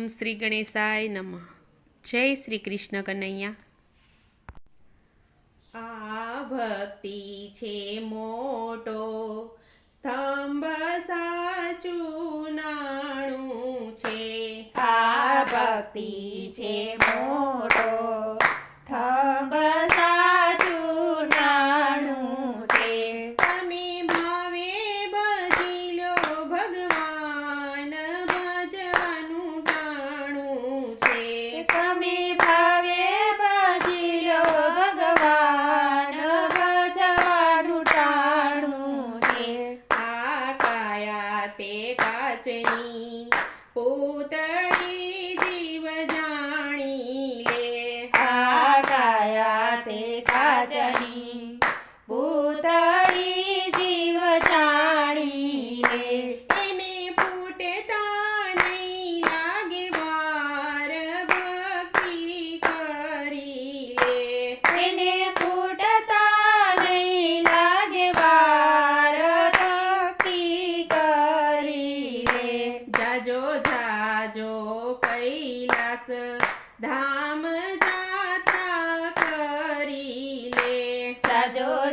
ઓમ શ્રી ગણેશાય નમઃ. જય શ્રી કૃષ્ણ કનૈયા. આ ભક્તિ છે મોટો, સ્તંભ સાચું નાણું છે. આ ભક્તિ છે મોટો, સ્તંભ Oh, સાજો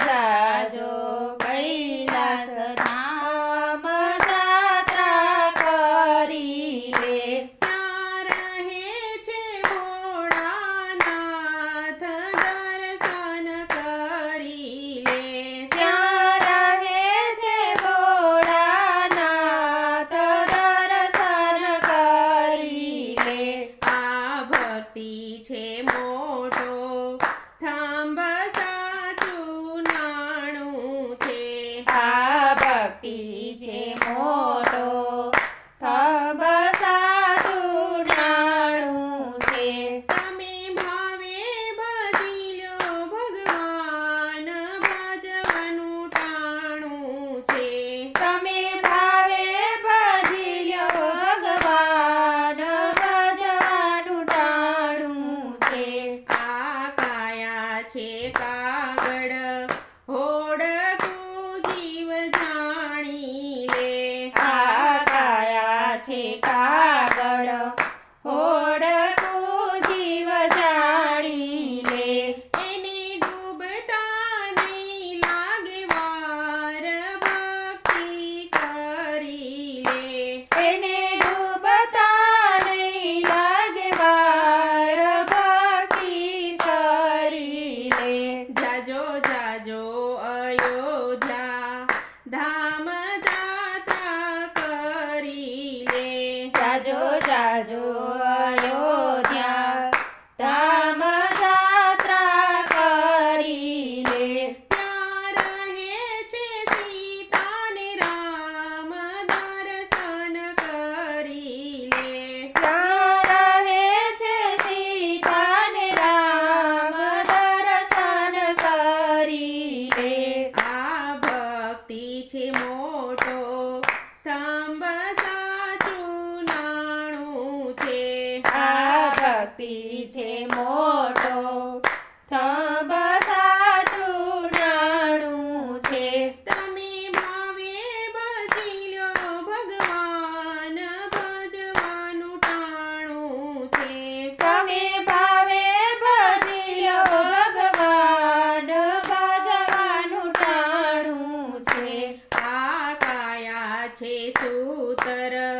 શક્તિ છે મોટો સ્તંભ સાચું નાણું છે. તમે ભાવે બધી લો ભગવાન ભજવાનું ટાણું છે. તમે ભાવે બધી ભગવાન ભજવાનું ટાણું છે. આ કાયા છે સૂતર.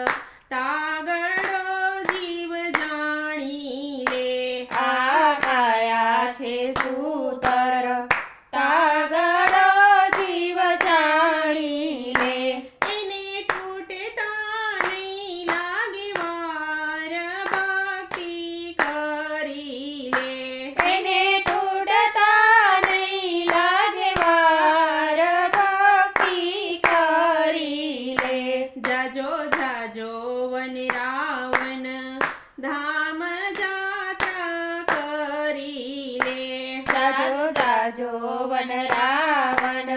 જાજો જાજો વન રાવન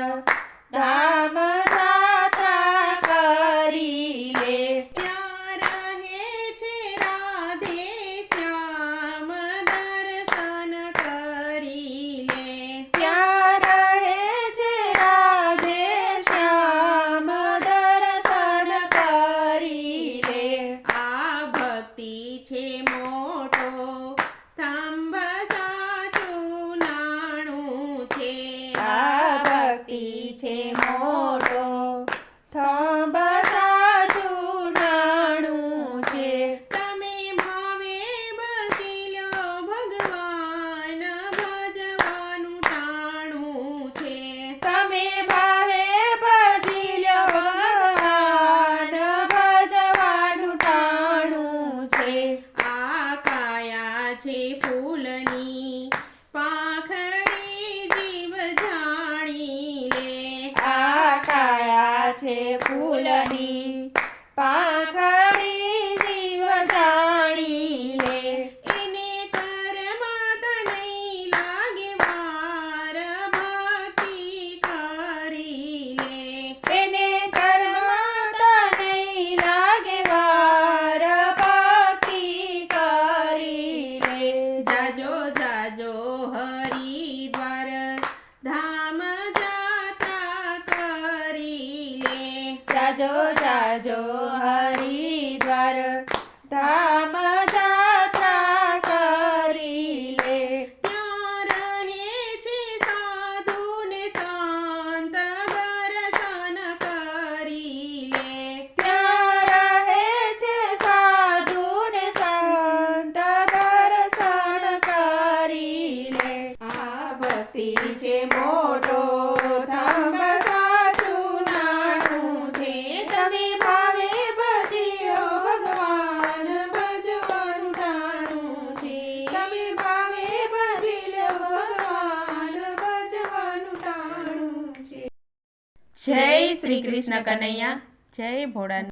ધામ જાત્રા કરીએ. ત્યાં રહે છે રાધે શ્યામ દર્શન કરી લે ત્યાં રહે છે રાધે શ્યામ દર્શન કરી લે મોટો છે ફૂલની પા જો જય શ્રી કૃષ્ણ કનૈયા. જય ભોળાનાથ.